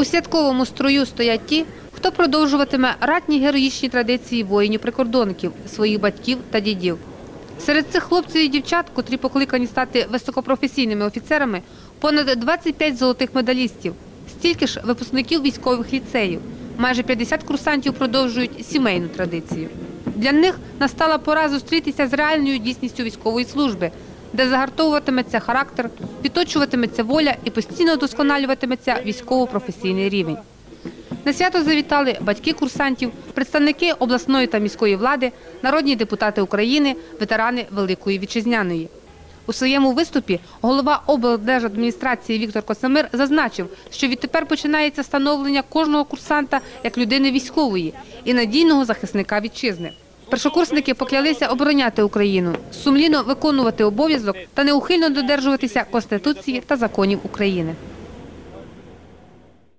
У святковому строю стоять ті, хто продовжуватиме ратні героїчні традиції воїнів-прикордонників, своїх батьків та дідів. Серед цих хлопців і дівчат, котрі покликані стати високопрофесійними офіцерами, понад 25 золотих медалістів, стільки ж випускників військових ліцеїв. Майже 50 курсантів продовжують сімейну традицію. Для них настала пора зустрітися з реальною дійсністю військової служби, де загартовуватиметься характер, підточуватиметься воля і постійно вдосконалюватиметься військово-професійний рівень. На свято завітали батьки курсантів, представники обласної та міської влади, народні депутати України, ветерани Великої Вітчизняної. У своєму виступі голова облдержадміністрації Віктор Косамир зазначив, що відтепер починається становлення кожного курсанта як людини військової і надійного захисника вітчизни. Першокурсники поклялися обороняти Україну, сумлінно виконувати обов'язок та неухильно додержуватися Конституції та законів України.